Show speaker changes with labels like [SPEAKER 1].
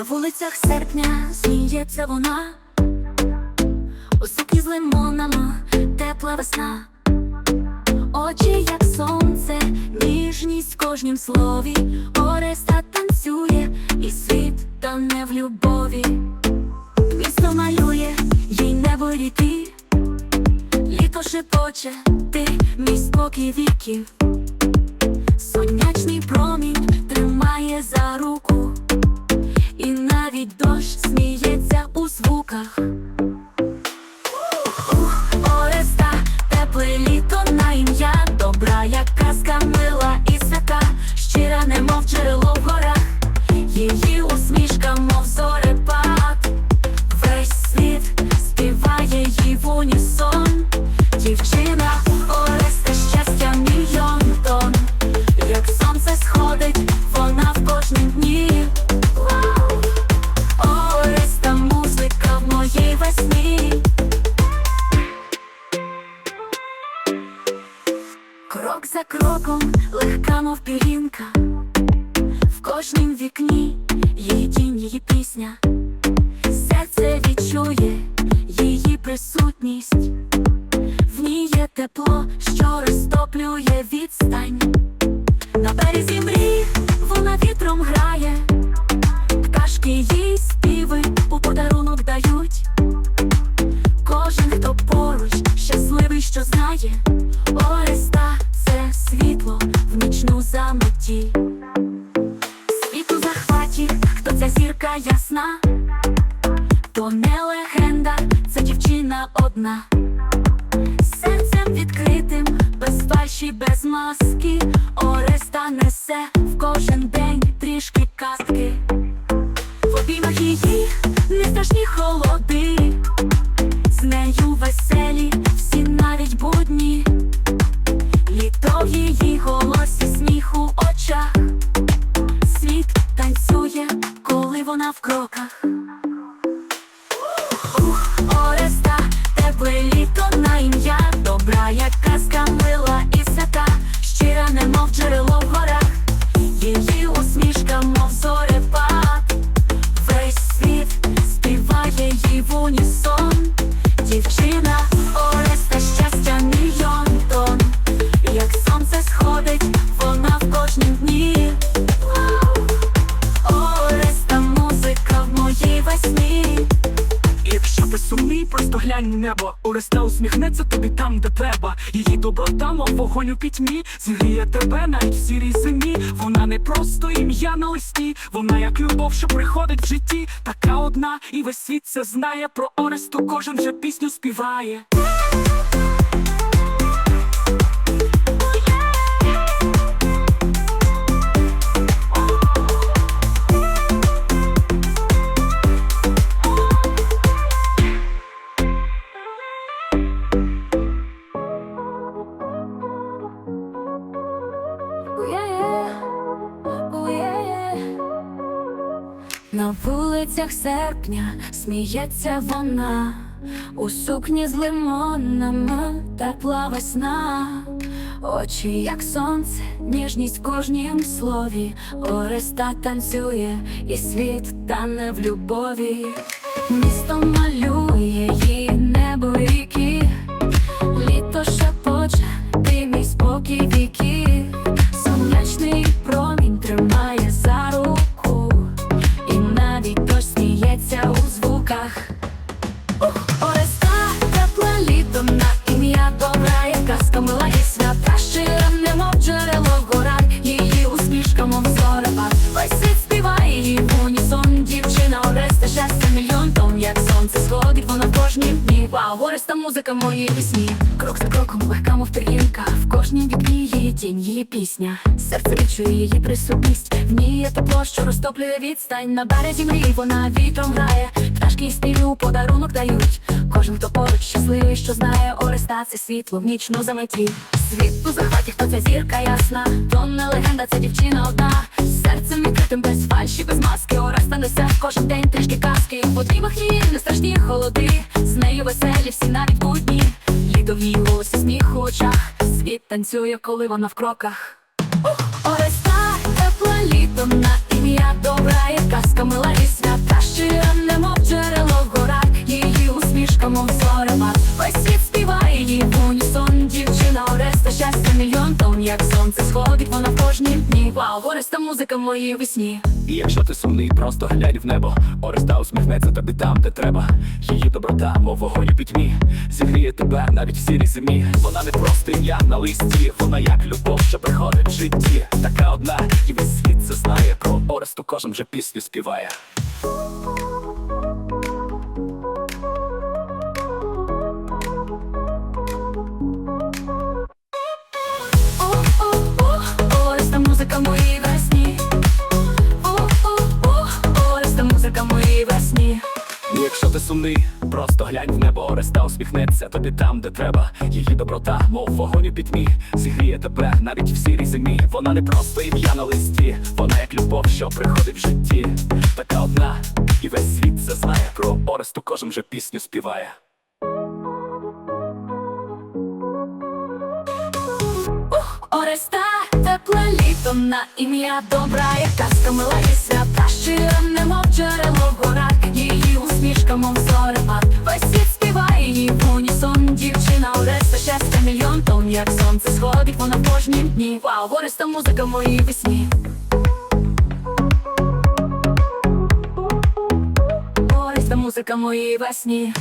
[SPEAKER 1] На вулицях серпня сміється вона, у сукні з лимонами тепла весна, очі, як сонце, ніжність в кожнім слові, Ореста танцює, і світ тане в любові, місто малює, їй небо ріки, літо шепоче, ти мій спокій віків. Сонячний промінь тримає за руку, у Крок за кроком, легка, мов пірінка. В кожнім вікні її тінь, її пісня. Серце відчує її присутність. В ній є тепло, що розтоплює відстань. На березі мрій ясна, то не легенда, це дівчина одна серцем відкритим, без фальші, без маски, Ореста несе в кожен день трішки казки. В обіймах її не страшні холоди, вона
[SPEAKER 2] ти просто глянь небо. Ореста усміхнеться тобі там, де треба. Її доброта, мов вогонь у пітьмі Зігріє тебе навіть в сірій зимі Вона не просто ім'я на листі Вона як любов, що приходить в житті. Така одна, і весь світ це знає. Про Оресту кожен вже пісню співає
[SPEAKER 1] На вулицях серпня сміється вона, у сукні з лимонами тепла весна, очі, як сонце, ніжність в кожнім слові, Ореста танцює, і світ тане в любові, місто малює як сонце сходить, вона в кожній дні. Вау, Ореста, музика моєї пісні. Крок за кроком, легка, мов пір'їнка, в кожній вікні її тінь, її пісня. Серце відчує її присутність, в ній є тепло, що розтоплює відстань. На березі мрій вона вітром грає, пташки і у подарунок дають. Кожен, хто поруч щасливий, що знає, Ореста це світло в нічну заметі. Світ у захваті, хто ця зірка ясна, то не легенда, це дівчина одна. Серцем відкритим без фальші, без маски, Ореста несе кожен день трішки казки. В подрімах її не страшні холоди, з нею веселі всі навіть будні. Літо в її голосі, сміх у очах, світ танцює, коли вона в кроках. Ореста, тепле літо на ім'я добра, і казка мила і свята, щира, немов джерело в горах, її усмішка, мов зорема. Весь світ співає її в унісон, дівчина Ореста, щастя мільйон тонн, як сонце сходить, вона в кожні дні. Вау, Ореста музика в моїй весні.
[SPEAKER 2] І якщо ти сумний, просто глянь в небо. Ореста усміхнеться тобі там, де треба. Її доброта, мов вогонь у пітьмі, зігріє тебе навіть в сірій зимі. Вона не просто ім'я на листі, вона як любов, що приходить в житті. Така одна, і весь світ це знає. Про Оресту кожен вже пісню співає. Якщо ти сумний, просто глянь в небо, Ореста усміхнеться тобі там, де треба. Її доброта, мов вогонь у пітьмі, зігріє тебе навіть в сірій зимі. Вона не просто ім'я на листі, вона як любов, що приходить в житті. Така одна, і весь світ це знає. Про Оресту кожен вже пісню співає.
[SPEAKER 1] Ореста, тепле літо на ім'я добра, як казка і свята, щира, немов джерело горак, її усмішка, мов зорепад. Весь світ співає її в унісон, дівчина Ореста, щастя мільйон тонн, як сонце сходить, вона в кожнім дні. Вау, Ореста музика моїй весні. Ореста музика моїй весні.